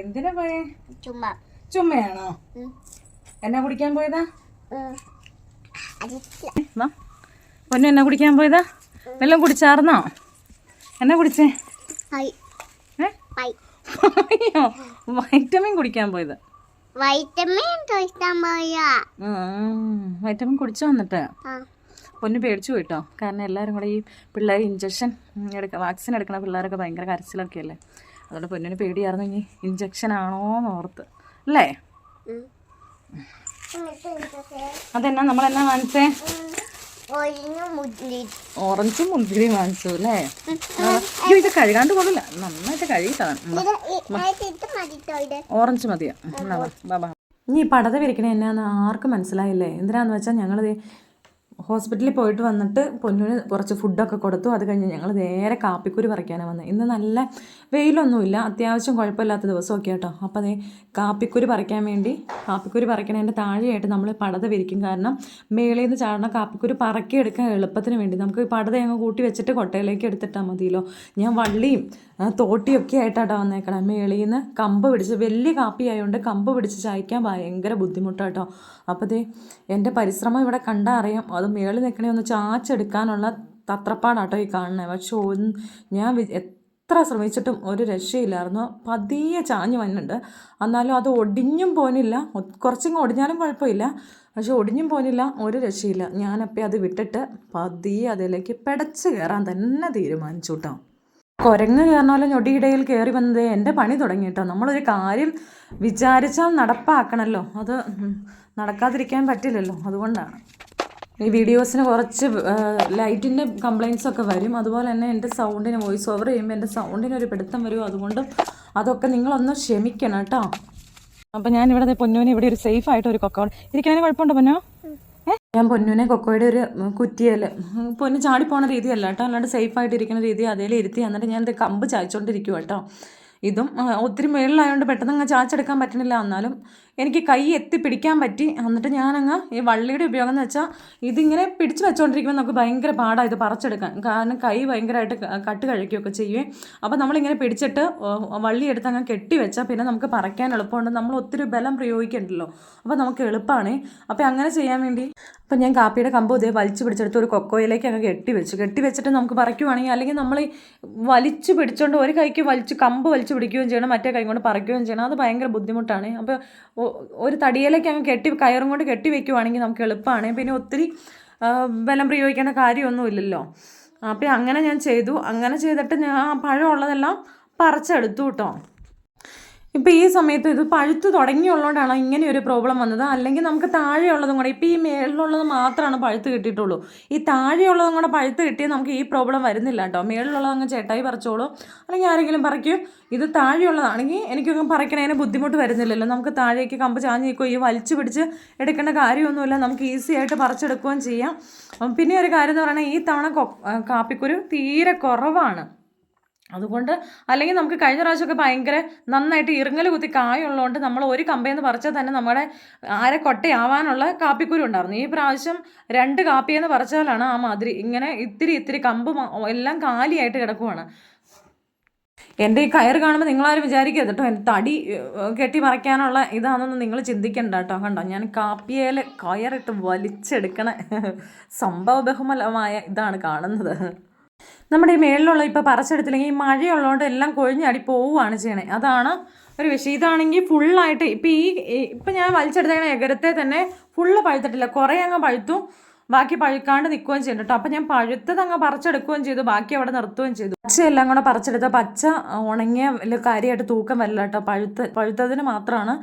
എന്തിനാ പോയേ? ചുമ്മാ. ചുമ്മയാണോ? എന്നാ കുടിക്കാൻ പോയതാ? പൊന്നു എന്നാ കുടിക്കാൻ പോയതാ? വെള്ളം കുടിച്ചാർന്നോ? എന്നാ കുടിച്ചേ? അയ്യോ വൈറ്റമിൻ കുടിക്കാൻ പോയത്. വൈറ്റമിൻ പോയാ. വൈറ്റമിൻ കുടിച്ചു വന്നിട്ട് പൊന്നു പേടിച്ചു പോയിട്ടോ? കാരണം എല്ലാവരും കൂടെ ഈ പിള്ളേർ ഇഞ്ചക്ഷൻ എടുക്കുക വാക്സിൻ എടുക്കണ പിള്ളേരൊക്കെ ഭയങ്കര കരച്ചിലൊക്കെ അല്ലേ അതുകൊണ്ട് പൊന്നിന് പേടിയായിരുന്നു ഇനി ഇഞ്ചക്ഷൻ ആണോ എന്ന് ഓർത്ത്. അല്ലേ? അതെന്നാ നമ്മൾ എന്നാ വാങ്ങിച്ചേ ഓറഞ്ചും മുന്തിരി വാങ്ങിച്ചു അല്ലേ? ഇത് കഴുകാണ്ട് കൊള്ളില്ല നന്നായിട്ട് കഴുകിട്ടാണ് ഓറഞ്ച് മതിയാ? ബാബാ. ഇനി ഈ പടത വിരിക്കണേ എന്നാന്ന് ആർക്കും മനസ്സിലായില്ലേ? എന്തിനാന്ന് വെച്ചാൽ ഞങ്ങൾ ഹോസ്പിറ്റലിൽ പോയിട്ട് വന്നിട്ട് പൊന്നിന് കുറച്ച് ഫുഡൊക്കെ കൊടുത്തു. അത് കഴിഞ്ഞ് ഞങ്ങൾ നേരെ കാപ്പിക്കുരി പറിക്കാനാണ് വന്നത് ഇന്ന് നല്ല വെയിലൊന്നുമില്ല. അത്യാവശ്യം കുഴപ്പമില്ലാത്ത ദിവസമൊക്കെ കേട്ടോ അപ്പോൾ അതേ കാപ്പിക്കുരി പറിക്കാൻ വേണ്ടി കാപ്പിക്കുരി പറിക്കണതിന്റെ താഴെയായിട്ട് നമ്മൾ പടത വിരിക്കും. കാരണം മേളിൽ നിന്ന് ചാടണ കാപ്പിക്കുരി പറക്കിയെടുക്കാൻ എളുപ്പത്തിന് വേണ്ടി. നമുക്ക് പടത അങ്ങ് കൂട്ടി വെച്ചിട്ട് കൊട്ടയിലേക്ക് എടുത്തിട്ടാൽ മതിയല്ലോ. ഞാൻ വള്ളിയും തോട്ടിയൊക്കെ ആയിട്ടാണ് വന്നേക്കണം. മേളിൽ നിന്ന് കമ്പ് പിടിച്ച് വലിയ കാപ്പി ആയതുകൊണ്ട് കമ്പ് പിടിച്ച് ചായ്ക്കാൻ ഭയങ്കര ബുദ്ധിമുട്ടാട്ടോ അപ്പോൾ ദേ എന്റെ പരിശ്രമം ഇവിടെ കണ്ടാൽ അറിയാം. അത് മേളിൽ നിൽക്കണേ ഒന്ന് ചാച്ചെടുക്കാനുള്ള തത്രപ്പാടാട്ടോ ഈ കാണുന്നത് പക്ഷെ ഞാൻ എത്ര ശ്രമിച്ചിട്ടും ഒരു രക്ഷയില്ലായിരുന്നു. പതിയെ ചാഞ്ഞു വന്നിട്ടുണ്ട്. എന്നാലും അത് ഒടിഞ്ഞും പോനില്ല. കുറച്ചും ഒടിഞ്ഞാലും കുഴപ്പമില്ല. പക്ഷെ ഒടിഞ്ഞും പോനില്ല ഒരു രക്ഷയില്ല. ഞാനപ്പോൾ അത് വിട്ടിട്ട് പതിയെ അതിലേക്ക് പിടച്ച് കയറാൻ തന്നെ തീരുമാനിച്ചു കേട്ടോ കുരങ്ങ് കയറുന്ന പോലെ ഞൊടിയിടയിൽ കയറി വന്നത് എന്റെ പണി തുടങ്ങി കേട്ടോ നമ്മളൊരു കാര്യം വിചാരിച്ചാൽ നടപ്പാക്കണമല്ലോ അത് നടക്കാതിരിക്കാൻ പറ്റില്ലല്ലോ. അതുകൊണ്ടാണ്. ഈ വീഡിയോസിന് കുറച്ച് ലൈറ്റിന്റെ കംപ്ലയിൻസ് ഒക്കെ വരും. അതുപോലെ തന്നെ എന്റെ സൗണ്ടിന് വോയിസ് ഓവർ ചെയ്യുമ്പോൾ എന്റെ സൗണ്ടിന് ഒരു പിടുത്തം വരും. അതുകൊണ്ടും അതൊക്കെ നിങ്ങളൊന്ന് ക്ഷമിക്കണം കേട്ടോ. അപ്പം ഞാൻ ഇവിടെ പൊന്നുവിനെ ഇവിടെ ഒരു സേഫ് ആയിട്ട് ഒരു കൊക്കോ ഇരിക്കാനും കുഴപ്പമുണ്ടോ പൊന്നോ? ഞാൻ പൊന്നുവിനെ കൊക്കോയുടെ ഒരു കുറ്റിയൽ പൊന്നു ചാടി പോണ രീതിയല്ല കേട്ടോ. അല്ലാണ്ട് സേഫ് ആയിട്ട് ഇരിക്കുന്ന രീതി അതേലും ഇരുത്തി എന്നിട്ട് ഞാൻ ഇത് കമ്പ് ചായച്ചോണ്ടിരിക്കും കേട്ടോ. ഇതും ഒത്തിരി മേളിലായതുകൊണ്ട് പെട്ടെന്ന് അങ്ങ് ചാച്ചെടുക്കാൻ പറ്റണില്ല. എന്നാലും എനിക്ക് കൈ എത്തി പിടിക്കാൻ പറ്റി. എന്നിട്ട് ഞാനങ്ങ് ഈ വള്ളിയുടെ ഉപയോഗം എന്ന് വെച്ചാൽ ഇതിങ്ങനെ പിടിച്ച് വെച്ചുകൊണ്ടിരിക്കുമ്പോൾ നമുക്ക് ഭയങ്കര പാടാണ് ഇത് പറിച്ചെടുക്കാൻ. കാരണം കൈ ഭയങ്കരമായിട്ട് കട്ട് കഴിക്കുകയൊക്കെ ചെയ്യുവേ. അപ്പോൾ നമ്മളിങ്ങനെ പിടിച്ചിട്ട് വള്ളി എടുത്ത് അങ്ങ് കെട്ടി വെച്ചാൽ പിന്നെ നമുക്ക് പറിക്കാൻ എളുപ്പമുണ്ട്. നമ്മൾ ഒത്തിരി ബലം പ്രയോഗിക്കണ്ടല്ലോ. അപ്പോൾ നമുക്ക് എളുപ്പമാണ് അപ്പോൾ അങ്ങനെ ചെയ്യാൻ വേണ്ടി. അപ്പോൾ ഞാൻ കാപ്പിയുടെ കമ്പ് ഇതേ വലിച്ചു പിടിച്ചെടുത്ത് ഒരു കൊക്കോയിലേക്ക് അങ്ങ് കെട്ടി വെച്ചു. കെട്ടി വെച്ചിട്ട് നമുക്ക് പറിക്കുവാണെങ്കിൽ അല്ലെങ്കിൽ നമ്മൾ വലിച്ചു പിടിച്ചുകൊണ്ട് ഒരു കൈക്ക് വലിച്ച് കമ്പ് വലിച്ചു പിടിക്കുകയും ചെയ്യണം മറ്റേ കൈ കൊണ്ട് പറിക്കുകയും ചെയ്യണം. അത് ഭയങ്കര ബുദ്ധിമുട്ടാണ്. അപ്പോൾ ഒരു തടിയിലേക്ക് അങ്ങ് കെട്ടി കയറും കൊണ്ട് കെട്ടി വെക്കുവാണെങ്കിൽ നമുക്ക് എളുപ്പമാണ്. പിന്നെ ഒത്തിരി ബലം പ്രയോഗിക്കേണ്ട കാര്യമൊന്നുമില്ലല്ലോ അപ്പോൾ അങ്ങനെ ഞാൻ ചെയ്തു. അങ്ങനെ ചെയ്തിട്ട് ഞാൻ ആ പഴമുള്ളതെല്ലാം പറിച്ചെടുത്തു കേട്ടോ. ഇപ്പോൾ ഈ സമയത്ത് ഇത് പഴുത്ത് തുടങ്ങിയുള്ളതുകൊണ്ടാണ് ഇങ്ങനെ ഒരു പ്രോബ്ലം വന്നത്. അല്ലെങ്കിൽ നമുക്ക് താഴെയുള്ളതും കൂടെ ഇപ്പോൾ ഈ മേളിലുള്ളത് മാത്രമാണ് പഴുത്ത് കിട്ടിയിട്ടുള്ളൂ. ഈ താഴെയുള്ളതും കൂടെ പഴുത്ത് കിട്ടിയാൽ നമുക്ക് ഈ പ്രോബ്ലം വരുന്നില്ല കേട്ടോ മേളിലുള്ളത് അങ്ങ് ചേട്ടായി പറിച്ചോളൂ. അല്ലെങ്കിൽ ആരെങ്കിലും പറിക്കും ഇത് താഴെയുള്ളതാണെങ്കിൽ എനിക്കൊന്നും പറിക്കണതിന് ബുദ്ധിമുട്ട് വരുന്നില്ലല്ലോ. നമുക്ക് താഴേക്ക് കമ്പ് ചാഞ്ഞ് നിൽക്കുകയോ ഈ വലിച്ചു പിടിച്ച് എടുക്കേണ്ട കാര്യമൊന്നുമില്ല. നമുക്ക് ഈസി ആയിട്ട് പറിച്ചെടുക്കുകയും ചെയ്യാം. പിന്നെ ഒരു കാര്യം എന്ന് പറയുന്നത് ഈ തവണ കാപ്പിക്കുരു തീരെ കുറവാണ്. അതുകൊണ്ട് അല്ലെങ്കിൽ നമുക്ക് കഴിഞ്ഞ പ്രാവശ്യമൊക്കെ ഭയങ്കര നന്നായിട്ട് ഇറുങ്ങൽ കുത്തി കായുള്ളതുകൊണ്ട് നമ്മൾ ഒരു കമ്പയെന്ന് പറിച്ചാൽ തന്നെ നമ്മുടെ ആരെ കൊട്ടയാവാനുള്ള കാപ്പിക്കുരു ഉണ്ടായിരുന്നു. ഈ പ്രാവശ്യം രണ്ട് കാപ്പിയെന്ന് പറിച്ചാലാണ് ആ മാതിരി ഇങ്ങനെ ഇത്തിരി ഇത്തിരി കമ്പ് എല്ലാം കാലിയായിട്ട് കിടക്കുവാണ്. എന്റെ ഈ കയറ് കാണുമ്പോൾ നിങ്ങളാരും വിചാരിക്കരുത് കേട്ടോ. എന്റെ തടി കെട്ടി മറയ്ക്കാനുള്ള ഇതാണെന്ന് നിങ്ങൾ ചിന്തിക്കണ്ട കേട്ടോ. കണ്ടോ? ഞാൻ കാപ്പിയേൽ കയറിട്ട് വലിച്ചെടുക്കണ സംഭവ ബഹുമലമായ ഇതാണ് കാണുന്നത്. നമ്മുടെ ഈ മേളിലുള്ള ഇപ്പോൾ പറിച്ചെടുത്തില്ലെങ്കിൽ ഈ മഴയുള്ളതുകൊണ്ട് എല്ലാം കൊഴിഞ്ഞാടി പോവുകയാണ് ചെയ്യണേ. അതാണ് ഒരു വിഷയം. ഇതാണെങ്കിൽ ഫുള്ളായിട്ട് ഇപ്പം ഈ ഇപ്പം ഞാൻ വലിച്ചെടുത്തേക്കണ എകരത്തെ തന്നെ ഫുള്ള് പഴുത്തിട്ടില്ല. കുറേ അങ്ങ് പഴുത്തു. ബാക്കി പഴുക്കാണ്ട് നിൽക്കുകയും ചെയ്തു കേട്ടോ. അപ്പം ഞാൻ പഴുത്തത് അങ്ങ് പറിച്ചെടുക്കുകയും ചെയ്തു. ബാക്കി അവിടെ നിർത്തുകയും ചെയ്തു. പച്ച എല്ലാം കൂടെ പറിച്ചെടുത്ത പച്ച ഉണങ്ങിയ വലിയ കാര്യമായിട്ട് തൂക്കം വരില്ല കേട്ടോ. പഴുത്ത പഴുത്തതിന് മാത്രമാണ്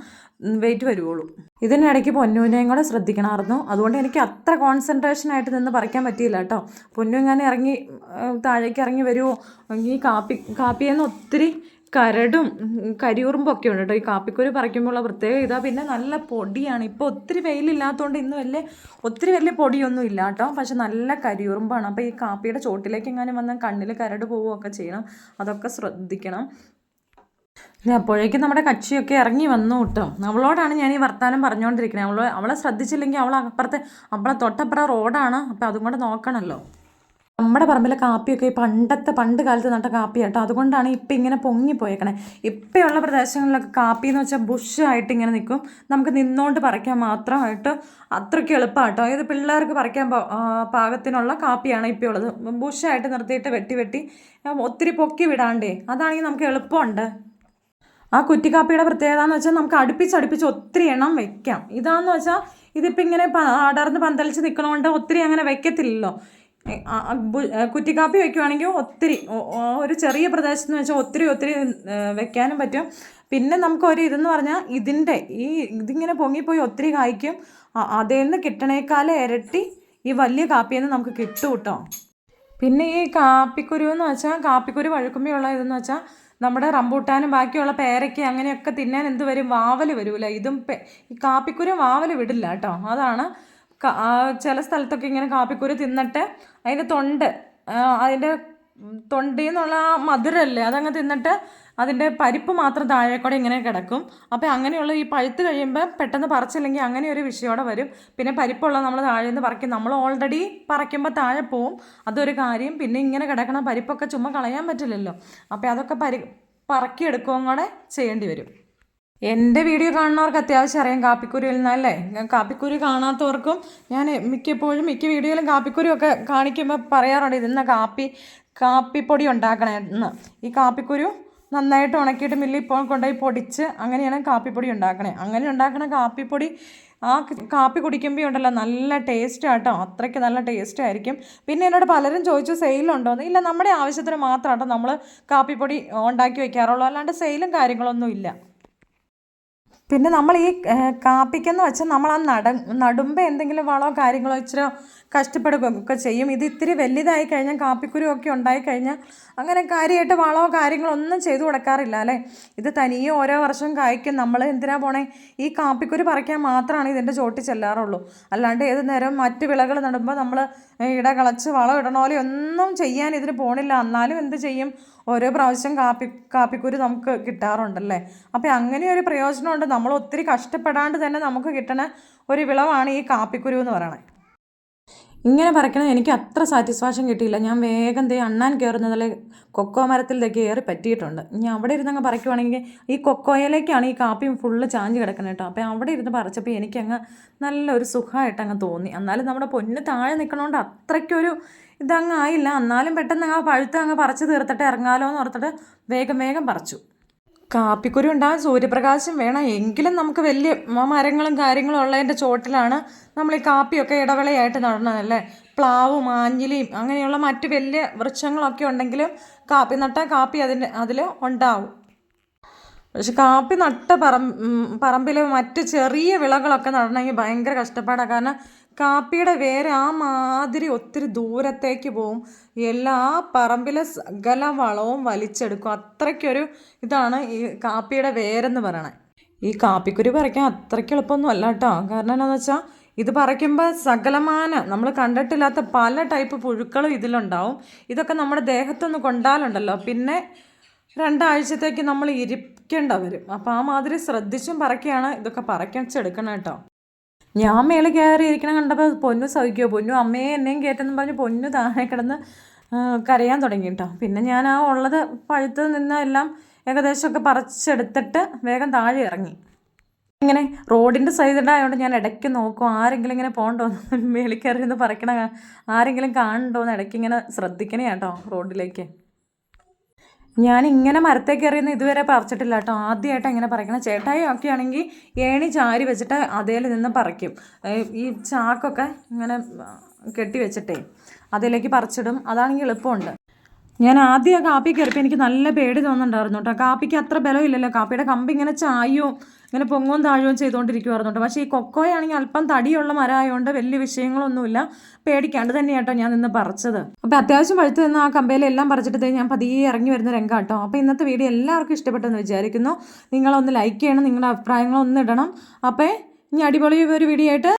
വെയിറ്റ് വരുവുള്ളൂ. ഇതിനിടയ്ക്ക് പൊന്നൂനെയും കൂടെ ശ്രദ്ധിക്കണമായിരുന്നു. അതുകൊണ്ട് എനിക്ക് അത്ര കോൺസെൻട്രേഷൻ ആയിട്ട് നിന്ന് പറിക്കാൻ പറ്റിയില്ല കേട്ടോ. പൊന്നു ഇങ്ങനെ ഇറങ്ങി താഴേക്ക് ഇറങ്ങി വരുമോ ഈ കാപ്പി കാപ്പിയിൽ ഒത്തിരി കരടും കരിയുറുമ്പും ഒക്കെ ഉണ്ട് കേട്ടോ. ഈ കാപ്പിക്കുരു പറിക്കുമ്പോഴുള്ള പ്രത്യേക ഇതാ. പിന്നെ നല്ല പൊടിയാണ്. ഇപ്പോൾ ഒത്തിരി വെയിലില്ലാത്തതുകൊണ്ട് ഇന്ന് വലിയ ഒത്തിരി വലിയ പൊടിയൊന്നും ഇല്ല കേട്ടോ. പക്ഷെ നല്ല കരിയുറുമ്പാണ്. അപ്പോൾ ഈ കാപ്പിയുടെ ചോട്ടിലേക്ക് എങ്ങാനും വന്നാൽ കണ്ണിൽ കരട് പോവുകയൊക്കെ ചെയ്യണം. അതൊക്കെ ശ്രദ്ധിക്കണം. അപ്പോഴേക്കും നമ്മുടെ കക്ഷിയൊക്കെ ഇറങ്ങി വന്നു കേട്ടോ. അവളോടാണ് ഞാൻ ഈ വർത്താനം പറഞ്ഞുകൊണ്ടിരിക്കുന്നത് അവളെ അവളെ ശ്രദ്ധിച്ചില്ലെങ്കിൽ അവൾ അപ്പുറത്തെ തൊട്ടപ്പുറം റോഡാണ്. അപ്പോൾ അതും കൂടെ നോക്കണമല്ലോ നമ്മുടെ പറമ്പിലെ കാപ്പിയൊക്കെ പണ്ടത്തെ പണ്ട് കാലത്ത് നട്ട കാപ്പി കേട്ടോ അതുകൊണ്ടാണ് ഇപ്പം ഇങ്ങനെ പൊങ്ങിപ്പോയേക്കണേ ഇപ്പോഴുള്ള പ്രദേശങ്ങളിലൊക്കെ കാപ്പി എന്ന് വെച്ചാൽ ബുഷായിട്ട് ഇങ്ങനെ നിൽക്കും നമുക്ക് നിന്നുകൊണ്ട് പറിക്കാൻ മാത്രമായിട്ട് അത്രയ്ക്ക് എളുപ്പമാണ് കേട്ടോ ഇത് പിള്ളേർക്ക് പറിക്കാൻ പാകത്തിനുള്ള കാപ്പിയാണ് ഇപ്പോൾ ഉള്ളത്. ബുഷായിട്ട് നിർത്തിയിട്ട് വെട്ടി വെട്ടി ഒത്തിരി പൊക്കി വിടാണ്ടേ. അതാണെങ്കിൽ നമുക്ക് എളുപ്പമുണ്ട്. ആ കുറ്റിക്കാപ്പിയുടെ പ്രത്യേകത എന്ന് വെച്ചാൽ നമുക്ക് അടുപ്പിച്ചടുപ്പിച്ച് അടുപ്പിച്ച് ഒത്തിരി എണ്ണം വെക്കാം. ഇതാന്ന് വെച്ചാൽ ഇതിപ്പോൾ ഇങ്ങനെ അടർന്ന് പന്തലിച്ച് നിൽക്കണോണ്ട് ഒത്തിരി അങ്ങനെ വെക്കത്തില്ലല്ലോ. കുറ്റിക്കാപ്പി വെക്കുവാണെങ്കിൽ ഒത്തിരി ഒരു ചെറിയ പ്രദേശത്ത് എന്ന് വെച്ചാൽ ഒത്തിരി ഒത്തിരി വെക്കാനും പറ്റും. പിന്നെ നമുക്ക് ഒരു ഇതെന്ന് പറഞ്ഞാൽ ഇതിന്റെ ഈ ഇതിങ്ങനെ പൊങ്ങിപ്പോയി ഒത്തിരി കായ്ക്കും. അതിൽ നിന്ന് കിട്ടണേക്കാളെ ഇരട്ടി ഈ വലിയ കാപ്പിയിൽ നിന്ന് നമുക്ക് കിട്ടും കേട്ടോ. പിന്നെ ഈ കാപ്പിക്കുരു എന്ന് വെച്ചാൽ കാപ്പിക്കുരു വഴുക്കുമ്പോഴുള്ള ഇതെന്ന് വെച്ചാൽ നമ്മുടെ റംബൂട്ടാനും ബാക്കിയുള്ള പേരയ്ക്ക അങ്ങനെയൊക്കെ തിന്നാൻ എന്ത് വരും? വാവൽ വരൂല ഇതും ഈ കാപ്പിക്കുരു വാവൽ വിടില്ല കേട്ടോ. അതാണ് ചില സ്ഥലത്തൊക്കെ ഇങ്ങനെ കാപ്പിക്കുരു തിന്നിട്ട് അതിന്റെ തൊണ്ട് അതിന്റെ തൊണ്ടിൽ നിന്നുള്ള ആ മധുരമല്ലേ അതങ്ങ് തിന്നിട്ട് അതിന്റെ പരിപ്പ് മാത്രം താഴെ കൂടെ ഇങ്ങനെ കിടക്കും. അപ്പോൾ അങ്ങനെയുള്ള ഈ പഴുത്ത് കഴിയുമ്പോൾ പെട്ടെന്ന് പറിച്ചില്ലെങ്കിൽ അങ്ങനെ ഒരു വിഷയോടെ വരും. പിന്നെ പരിപ്പുള്ള നമ്മൾ താഴെ നിന്ന് പറിക്കും. നമ്മൾ ഓൾറെഡി പറിക്കുമ്പോൾ താഴെ പോവും. അതൊരു കാര്യം. പിന്നെ ഇങ്ങനെ കിടക്കണ പരിപ്പൊക്കെ ചുമ്മാ കളയാൻ പറ്റില്ലല്ലോ. അപ്പോൾ അതൊക്കെ പരി പറക്കിയെടുക്കുകയും കൂടെ ചെയ്യേണ്ടി വരും. എന്റെ വീഡിയോ കാണുന്നവർക്ക് അത്യാവശ്യം അറിയാം കാപ്പിക്കുരുവിൽ എന്നല്ലേ കാപ്പിക്കുരു കാണാത്തവർക്കും ഞാൻ മിക്കപ്പോഴും മിക്ക വീഡിയോയിലും കാപ്പിക്കുരു ഒക്കെ കാണിക്കുമ്പോൾ പറയാറുണ്ട് ഇതിന്ന് കാപ്പി കാപ്പിപ്പൊടി ഉണ്ടാക്കണമെന്ന് ഈ കാപ്പിക്കുരു നന്നായിട്ട് ഉണക്കിയിട്ട് മില്ലിൽ ഇപ്പോൾ കൊണ്ടുപോയി പൊടിച്ച് അങ്ങനെയാണ് കാപ്പിപ്പൊടി ഉണ്ടാക്കണേ. അങ്ങനെ ഉണ്ടാക്കണ കാപ്പിപ്പൊടി ആ കാപ്പി കുടിക്കുമ്പോൾ ഉണ്ടല്ലോ നല്ല ടേസ്റ്റ് ആട്ടോ. അത്രയ്ക്ക് നല്ല ടേസ്റ്റ് ആയിരിക്കും. പിന്നെ എന്നോട് പലരും ചോദിച്ചു സെയിലുണ്ടോ ഇല്ല നമ്മുടെ ആവശ്യത്തിന് മാത്രമാട്ടോ നമ്മൾ കാപ്പിപ്പൊടി ഉണ്ടാക്കി വയ്ക്കാറുള്ളൂ അല്ലാണ്ട് സെയിലും കാര്യങ്ങളൊന്നും ഇല്ല. പിന്നെ നമ്മൾ ഈ കാപ്പിക്കെന്ന് വെച്ചാൽ നമ്മൾ ആ നട നടുമ്പോൾ എന്തെങ്കിലും വളമോ കാര്യങ്ങളോ ഇച്ചിരി കഷ്ടപ്പെടുകയൊക്കെ ചെയ്യും. ഇത് ഇത്തിരി വലുതായി കഴിഞ്ഞാൽ കാപ്പിക്കുരു ഒക്കെ ഉണ്ടായി കഴിഞ്ഞാൽ അങ്ങനെ കാര്യമായിട്ട് വളമോ കാര്യങ്ങളോ ഒന്നും ചെയ്തു കൊടുക്കാറില്ല അല്ലേ? ഇത് തനിയെ ഓരോ വർഷം കായ്ക്കും. നമ്മൾ എന്തിനാ പോണേ? ഈ കാപ്പിക്കുരു പറിക്കാൻ മാത്രമാണ് ഇതിന്റെ ചോട്ടി ചെല്ലാറുള്ളൂ. അല്ലാണ്ട് ഏത് നേരം മറ്റ് വിളകൾ നടുമ്പോൾ നമ്മൾ ഇട കളച്ച് വളം ഇടണ ഒന്നും ചെയ്യാൻ ഇതിന് പോണില്ല. എന്നാലും എന്ത് ചെയ്യും? ഓരോ പ്രാവശ്യം കാപ്പി കാപ്പിക്കുരു നമുക്ക് കിട്ടാറുണ്ടല്ലേ? അപ്പം അങ്ങനെ ഒരു പ്രയോജനമുണ്ട്. നമ്മൾ ഒത്തിരി കഷ്ടപ്പെടാണ്ട് തന്നെ നമുക്ക് കിട്ടണ ഒരു വിളവാണ് ഈ കാപ്പിക്കുരു എന്ന് പറയണത് ഇങ്ങനെ പറിക്കണത് എനിക്ക് അത്ര സാറ്റിസ്ഫാക്ഷൻ കിട്ടിയില്ല. ഞാൻ വേഗം ദേ അണ്ണാൻ കയറുന്നതിൽ കൊക്കോ മരത്തിൽ ദേ കയറി പറ്റിയിട്ടുണ്ട്. ഇനി അവിടെ ഇരുന്നങ്ങ് പറിക്കുവാണെങ്കിൽ ഈ കൊക്കോയിലേക്കാണ് ഈ കാപ്പിയും ഫുള്ള് ചാഞ്ച് കിടക്കുന്നത് കേട്ടോ അപ്പോൾ അവിടെ ഇരുന്ന് പറിച്ചപ്പോൾ എനിക്കങ്ങ് നല്ലൊരു സുഖമായിട്ട് അങ്ങ് തോന്നി. എന്നാലും നമ്മുടെ പൊന്ന് താഴെ നിൽക്കണോണ്ട് അത്രയ്ക്കൊരു ഇതങ്ങ് ആയില്ല. എന്നാലും പെട്ടെന്ന് ആ പഴുത്ത് അങ്ങ് പറിച്ച് തീർത്തിട്ട് ഇറങ്ങാലോ എന്ന് ഓർത്തിട്ട് വേഗം വേഗം പറിച്ചു. കാപ്പിക്കുരു ഉണ്ടാകാൻ സൂര്യപ്രകാശം വേണം. എങ്കിലും നമുക്ക് വലിയ മരങ്ങളും കാര്യങ്ങളും ഉള്ളതിന്റെ ചോട്ടിലാണ് നമ്മൾ ഈ കാപ്പിയൊക്കെ ഇടവേളയായിട്ട് നടണതല്ലേ പ്ലാവും ആഞ്ഞിലിയും അങ്ങനെയുള്ള മറ്റ് വലിയ വൃക്ഷങ്ങളൊക്കെ ഉണ്ടെങ്കിലും കാപ്പി നട്ടാൽ കാപ്പി അതിന്റെ അതിൽ ഉണ്ടാവും. പക്ഷെ കാപ്പി നട്ട പറം പറമ്പിൽ മറ്റ് ചെറിയ വിളകളൊക്കെ നടണമെങ്കിൽ ഭയങ്കര കഷ്ടപ്പാടാണ് കാരണം കാപ്പിയുടെ വേര് ആ മാതിരി ഒത്തിരി ദൂരത്തേക്ക് പോവും. എല്ലാ പറമ്പിലെ സകല വളവും വലിച്ചെടുക്കും. അത്രയ്ക്കൊരു ഇതാണ് ഈ കാപ്പിയുടെ വേരെന്ന് പറയണത് ഈ കാപ്പിക്കുരു പറിക്കാൻ അത്രയ്ക്ക് എളുപ്പമൊന്നും അല്ല കേട്ടോ. കാരണം എന്താണെന്ന് വെച്ചാൽ ഇത് പറിക്കുമ്പോൾ സകലമാന നമ്മൾ കണ്ടിട്ടില്ലാത്ത പല ടൈപ്പ് പുഴുക്കളും ഇതിലുണ്ടാവും. ഇതൊക്കെ നമ്മുടെ ദേഹത്തൊന്ന് കൊണ്ടാലുണ്ടല്ലോ. പിന്നെ രണ്ടാഴ്ചത്തേക്ക് നമ്മൾ ഇരിക്കേണ്ട വരും അപ്പോൾ ആ മാതിരി ശ്രദ്ധിച്ചും പറക്കുകയാണ് ഇതൊക്കെ പറക്കച്ചെടുക്കണം കേട്ടോ ഞാൻ മേലെ കയറി ഇരിക്കണം കണ്ടപ്പോൾ പൊന്നു സഹിക്കുമോ പൊന്നു അമ്മയെ എന്നെയും കയറ്റെന്ന് പറഞ്ഞ് പൊന്നു താഴെ കിടന്ന് കരയാൻ തുടങ്ങി കേട്ടോ പിന്നെ ഞാൻ ആ ഉള്ളത് പഴുത്ത് നിന്ന് എല്ലാം ഏകദേശമൊക്കെ പറിച്ചെടുത്തിട്ട് വേഗം താഴെ ഇറങ്ങി. ഇങ്ങനെ റോഡിന്റെ സൈഡിലായതുകൊണ്ട് ഞാൻ ഇടയ്ക്ക് നോക്കും ആരെങ്കിലും ഇങ്ങനെ പോകണ്ടോ? നിന്ന് പറിക്കണ ആരെങ്കിലും കാണണ്ടോ എന്ന് ഇടയ്ക്ക് ഇങ്ങനെ ശ്രദ്ധിക്കണേ കേട്ടോ റോഡിലേക്ക്. ഞാൻ ഇങ്ങനെ മരത്തെ കയറിയെന്ന് ഇതുവരെ പറിച്ചിട്ടില്ല കേട്ടോ. ആദ്യമായിട്ട് ഇങ്ങനെ പറിക്കണം. ചേട്ടായി ഒക്കെ ആണെങ്കിൽ ഏണി ചാരി വെച്ചിട്ട് അതേൽ നിന്ന് പറിക്കും. ഈ ചാക്കൊക്കെ ഇങ്ങനെ കെട്ടി വെച്ചിട്ടേ അതിലേക്ക് പറിച്ചിടും. അതാണെങ്കിൽ എളുപ്പമുണ്ട്. ഞാൻ ആദ്യം ആ കാപ്പി കയറിയപ്പോൾ എനിക്ക് നല്ല പേടി തോന്നുന്നുണ്ടായിരുന്നു കേട്ടോ. കാപ്പിക്ക് അത്ര ബലമില്ലല്ലോ കാപ്പിയുടെ കമ്പ് ഇങ്ങനെ ചായവും ഇങ്ങനെ പൊങ്ങും താഴുകയും ചെയ്തുകൊണ്ടിരിക്കുമായിരുന്നു കേട്ടോ പക്ഷേ ഈ കൊക്കോയാണെങ്കിൽ അല്പം തടിയുള്ള മരമായതുകൊണ്ട് വലിയ വിഷയങ്ങളൊന്നുമില്ല. പേടിക്കാണ്ട് തന്നെയാണ് കേട്ടോ ഞാൻ നിന്ന് പറിച്ചത്. അപ്പോൾ അത്യാവശ്യം പഴുത്ത് നിന്ന് ആ കമ്പയിലെല്ലാം പറിച്ചിട്ട് ഞാൻ പതിയെ ഇറങ്ങി വരുന്ന രംഗം കേട്ടോ അപ്പോൾ ഇന്നത്തെ വീഡിയോ എല്ലാവർക്കും ഇഷ്ടപ്പെട്ടെന്ന് വിചാരിക്കുന്നു. നിങ്ങളൊന്ന് ലൈക്ക് ചെയ്യണം നിങ്ങളുടെ അഭിപ്രായങ്ങളൊന്ന് ഇടണം. അപ്പോൾ ഇനി അടിപൊളി ഒരു വീഡിയോ ആയിട്ട്